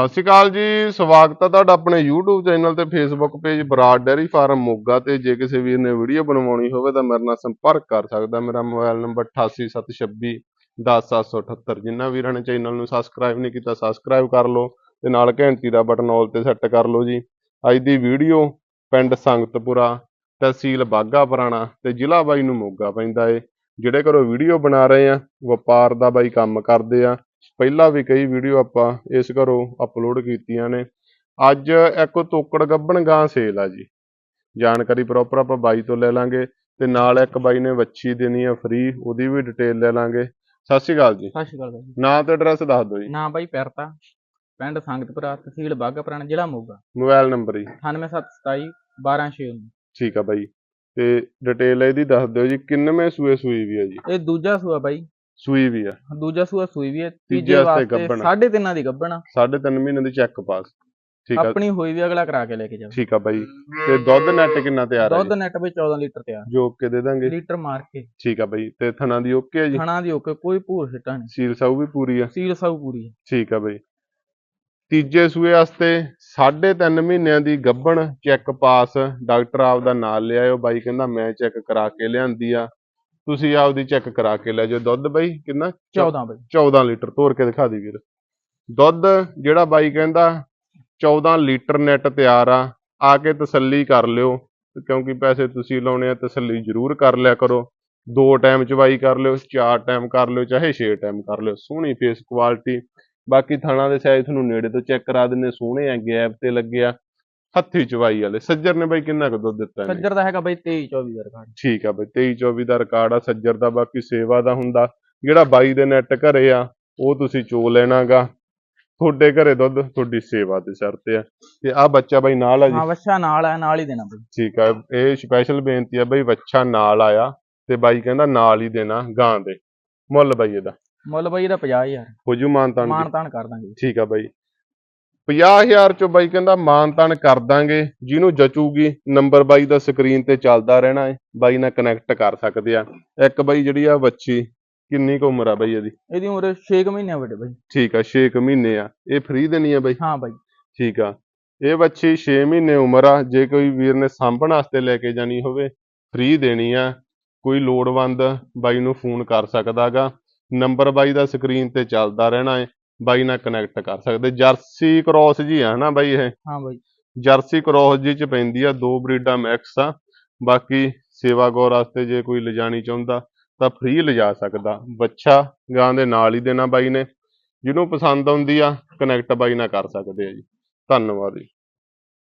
ਸਤਿ ਸ਼੍ਰੀ ਅਕਾਲ ਜੀ, ਸਵਾਗਤ ਹੈ ਤੁਹਾਡਾ ਆਪਣੇ YouTube ਚੈਨਲ ਤੇ Facebook page Brar dairy farm Moga ਤੇ। ਜੇ ਕਿਸੇ ਵੀਰ ਨੇ ਵੀਡੀਓ ਬਣਵਾਉਣੀ ਹੋਵੇ ਤਾਂ ਮੇਰੇ ਨਾਲ ਸੰਪਰਕ ਕਰ ਸਕਦਾ। ਮੇਰਾ ਮੋਬਾਈਲ ਨੰਬਰ 8876 10778 ਜਿਨ੍ਹਾਂ ਵੀਰਾਂ ਨੇ ਚੈਨਲ ਨੂੰ ਸਬਸਕ੍ਰਾਈਬ ਨਹੀਂ ਕੀਤਾ ਸਬਸਕ੍ਰਾਈਬ ਕਰ ਲਓ ਤੇ ਨਾਲ ਘੰਟੀ ਦਾ ਬਟਨ ਆਲ ਤੇ ਸੈੱਟ ਕਰ ਲਓ ਜੀ। ਅੱਜ ਦੀ ਵੀਡੀਓ ਪਿੰਡ ਸੰਗਤਪੁਰਾ, ਤਹਿਸੀਲ ਬਾਗਾ ਪੁਰਾਣਾ ਤੇ ਜ਼ਿਲ੍ਹਾ ਬਾਈ ਨੂੰ ਮੋਗਾ ਪੈਂਦਾ ਏ। ਜਿਹੜੇ ਘਰੋਂ ਵੀਡੀਓ ਬਣਾ ਰਹੇ ਆ, ਵਪਾਰ ਦਾ ਬਾਈ ਕੰਮ ਕਰਦੇ ਆ। ਪਹਿਲਾਂ ਵੀ ਕਈ ਵੀਡੀਓ ਆਪਾਂ ਇਸ ਘਰੋਂ ਅਪਲੋਡ ਕੀਤੀਆਂ ਨੇ। ਅੱਜ ਇੱਕ ਤੋਕੜ ਗੱਬਣ ਗਾਂ ਸੇਲ ਆ ਜੀ। ਜਾਣਕਾਰੀ ਪ੍ਰੋਪਰ ਆਪਾਂ ਬਾਈ ਤੋਂ ਲੈ ਲਾਂਗੇ ਤੇ ਨਾਲ ਇੱਕ ਬਾਈ ਨੇ ਵੱਛੀ ਦੇਣੀ ਆ ਫ੍ਰੀ ਉਹਦੀ ਵੀ ਡਿਟੇਲ ਲੈ ਲਾਂਗੇ। ਸਤਿ ਸ਼੍ਰੀ ਅਕਾਲ ਜੀ। ਸਤਿ ਸ਼੍ਰੀ ਅਕਾਲ ਬਾਈ ਨਾਂ ਤੇ ਐਡਰੈਸ ਦੱਸ ਦਿਓ ਜੀ। ਨਾਂ ਬਾਈ ਪਿਰਤਾ ਪਿੰਡ ਸੰਗਤਪੁਰਾ ਤਹਿਸੀਲ ਬਾਘਾ ਪੁਰਾਣਾ ਜ਼ਿਲ੍ਹਾ ਮੋਗਾ। ਮੋਬਾਈਲ ਨੰਬਰ ਜੀ। 98727 12619 ਠੀਕ ਆ ਬਾਈ। ਤੇ ਡਿਟੇਲ ਇਹਦੀ ਦੱਸ ਦਿਓ ਜੀ ਕਿੰਨਵੇਂ ਸੂਏ ਸੂਈ ਵੀ ਆ ਜੀ। ਇਹ ਦੂਜਾ ਸੂਆ ਬਾਈ। ਸੂਈ ਵੀ ਆ। ਦੂਜਾ ਸੂਆ ਸੂਈ ਵੀ ਹੈ ਤੀਜੇ ਵਾਸਤੇ। ਸਾਢੇ ਤਿੰਨਾਂ ਦੀ ਗੱਭਣ ਆ। ਸਾਢੇ ਤਿੰਨ ਮਹੀਨੇ ਦੀ ਚੈੱਕ ਪਾਸ ਠੀਕ ਆ। ਆਪਣੀ ਹੋਈ ਵੀ ਅਗਲਾ ਕਰਾ ਕੇ ਲੈ ਕੇ ਜਾਵੇ ਠੀਕ ਆ ਬਾਈ। ਤੇ ਦੁੱਧ ਨੈਟ ਕਿੰਨਾ ਤਿਆਰ ਆ ਦੁੱਧ ਜੀ? ਨੈਟ ਵਿੱਚ 14 ਲੀਟਰ ਤਿਆਰ। ਜੋਕ ਕੇ ਦੇ ਦਾਂਗੇ। ਲੀਟਰ ਮਾਰ ਕੇ। ਠੀਕ ਆ ਬਾਈ। ਤੇ ਥਣਾ ਦੀ ਓਕੇ ਆ ਜੀ? ਥਣਾ ਦੀ ਓਕੇ ਕੋਈ ਭੂਰ ਛਿੱਟਾ ਨਹੀਂ। ਸੀਲ ਸਾਊ ਵੀ ਪੂਰੀ ਆ। ਸੀਲ ਸਾਊ ਪੂਰੀ ਹੈ ਠੀਕ ਆ ਬਾਈ। ਤੀਜੇ ਸੂਏ ਵਾਸਤੇ ਸਾਢੇ ਤਿੰਨ ਮਹੀਨਿਆਂ ਦੀ ਗੱਭਣ ਚੈੱਕ ਪਾਸ ਡਾਕਟਰ ਆਪ ਦਾ ਨਾਲ ਲਿਆਇਓ ਬਾਈ ਕਹਿੰਦਾ ਮੈਂ ਚੈੱਕ ਕਰਾ ਕੇ ਲਿਆਂਦੀ ਆ। ਤੁਸੀਂ ਆਪਦੀ ਚੈੱਕ ਕਰਾ ਕੇ ਲੈ ਜਾਓ ਦੁੱਧ ਬਾਈ ਕਿੰਨਾ? 14 ਬਾਈ। 14 ਲੀਟਰ ਤੋਰ ਕੇ ਦਿਖਾ ਦੀ ਵੀਰ। ਦੁੱਧ ਜਿਹੜਾ ਬਾਈ ਕਹਿੰਦਾ 14 ਲੀਟਰ ਨੈਟ ਤਿਆਰ ਆ ਆ ਕੇ ਤਸੱਲੀ ਕਰ ਲਿਓ। ਕਿਉਂਕਿ ਪੈਸੇ ਤੁਸੀਂ ਲਾਉਣੇ ਆ ਤਸੱਲੀ ਜ਼ਰੂਰ ਕਰ ਲਿਆ ਕਰੋ। ਦੋ ਟਾਈਮ ਚਵਾਈ ਕਰ ਲਿਓ ਚਾਰ ਟਾਈਮ ਕਰ ਲਿਓ ਚਾਹੇ ਛੇ ਟਾਈਮ ਕਰ ਲਿਓ। ਸੋਹਣੀ ਫੇਸ ਕੁਆਲਿਟੀ ਬਾਕੀ ਥਾਣਾ ਦੇ ਸਾਈਜ਼ ਤੁਹਾਨੂੰ ਨੇੜੇ ਤੋਂ ਚੈੱਕ ਕਰਾ ਦਿੰਨੇ ਸੋਹਣੇ ਆ ਗੈਪ ਤੇ ਲੱਗਿਆ ਹੱਥੀ ਚਵਾਈ ਵਾਲੇ। ਸੱਜਰ ਨੇ ਬਾਈ ਕਿੰਨਾ ਕੁ ਦੁੱਧ ਦਿੱਤਾ ਇਹਨੇ? ਸੱਜਰ ਦਾ ਹੈਗਾ ਬਾਈ 23 24 ਦਾ ਰਿਕਾਰਡ ਠੀਕ ਆ ਬਈ 23 24 ਦਾ ਰਿਕਾਰਡ ਆ ਸੱਜਰ ਦਾ ਬਾਕੀ ਸੇਵਾ ਦਾ ਹੁੰਦਾ। ਜਿਹੜਾ ਬਾਈ ਦੇ ਨੈਟ ਘਰੇ ਆ ਉਹ ਤੁਸੀਂ ਚੋ ਲੈਣਾਗਾ। ਤੁਹਾਡੇ ਘਰੇ ਦੁੱਧ ਤੁਹਾਡੀ ਸੇਵਾ ਦੇ ਸਿਰ ਤੇ ਆ। ਤੇ ਆ ਬੱਚਾ ਬਾਈ ਨਾਲ ਆ ਜੀ। ਹਾਂ ਵੱਛਾ ਨਾਲ ਹੈ ਨਾਲ ਹੀ ਦੇਣਾ ਬਾਈ। ਠੀਕ ਆ ਇਹ ਸਪੈਸ਼ਲ ਬੇਨਤੀ ਆ ਬਈ ਬੱਚਾ ਨਾਲ ਆਇਆ ਤੇ ਬਾਈ ਕਹਿੰਦਾ ਨਾਲ ਹੀ ਦੇਣਾ ਗਾਂ ਦੇ। ਮੁੱਲ ਬਾਈ ਇਹਦਾ। ਮੁੱਲ ਬਾਈ ਇਹਦਾ 50000 ਹੋ ਜੂ ਮਾਨਤਾਨ ਮਾਨ ਤਾਨ ਕਰ ਦਾਂਗੇ। ਠੀਕ ਆ ਬਾਈ। 50000 ਚੋਂ ਬਾਈ ਕਹਿੰਦਾ ਮਾਨਤਾਨ ਕਰ ਦਾਂਗੇ ਜਿਹਨੂੰ ਜਚੂਗੀ ਨੰਬਰ ਬਾਈ ਦਾ ਸਕਰੀਨ ਤੇ ਚੱਲਦਾ ਰਹਿਣਾ ਹੈ ਬਾਈ ਨਾਲ ਕਨੈਕਟ ਕਰ ਸਕਦੇ ਆ। ਇੱਕ ਬਾਈ ਜਿਹੜੀ ਆ ਬੱਚੀ ਕਿੰਨੀ ਕੁ ਉਮਰ ਆ ਬਾਈ ਇਹਦੀ? ਇਹਦੀ ਉਮਰ 6 ਮਹੀਨੇ ਵੱਡੇ ਬਾਈ। ਠੀਕ ਆ 6 ਮਹੀਨੇ ਆ। ਇਹ ਫ੍ਰੀ ਦੇਣੀ ਆ ਬਾਈ? ਹਾਂ ਬਾਈ। ਠੀਕ ਆ। ਇਹ ਬੱਚੀ 6 ਮਹੀਨੇ ਉਮਰ ਆ ਜੇ ਕੋਈ ਵੀਰ ਨੇ ਸਾਂਭਣ ਵਾਸਤੇ ਲੈ ਕੇ ਜਾਣੀ ਹੋਵੇ ਫ੍ਰੀ ਦੇਣੀ ਆ। ਕੋਈ ਲੋੜਵੰਦ ਬਾਈ ਨੂੰ ਫੋਨ ਕਰ ਸਕਦਾਗਾ ਨੰਬਰ ਬਾਈ ਦਾ ਸਕਰੀਨ ਤੇ ਚੱਲਦਾ ਰਹਿਣਾ ਹੈ ਬਾਈ ਨਾਲ ਕਨੈਕਟ ਕਰ ਸਕਦੇ। ਜਰਸੀ ਕ੍ਰੋਸ ਜੀ ਆ ਹਨਾ ਬਾਈ ਇਹ? ਹਾਂ ਬਾਈ। ਜਰਸੀ ਕ੍ਰੋਸ ਜੀ ਚ ਪੈਂਦੀ ਆ ਦੋ ਬਰੀਡਾਂ ਮਿਕਸ ਆ। ਬਾਕੀ ਸੇਵਾ ਗੌਰ ਵਾਸਤੇ ਜੇ ਕੋਈ ਲਿਜਾਣੀ ਚਾਹੁੰਦਾ ਤਾਂ ਫ੍ਰੀ ਲਿਜਾ ਸਕਦਾ। ਬੱਚਾ ਗਾਂ ਦੇ ਨਾਲ ਹੀ ਦੇਣਾ ਬਾਈ ਨੇ। ਜਿਹਨੂੰ ਪਸੰਦ ਆਉਂਦੀ ਆ ਕਨੈਕਟ ਬਾਈ ਨਾਲ ਕਰ ਸਕਦੇ ਆ ਜੀ। ਧੰਨਵਾਦ ਜੀ।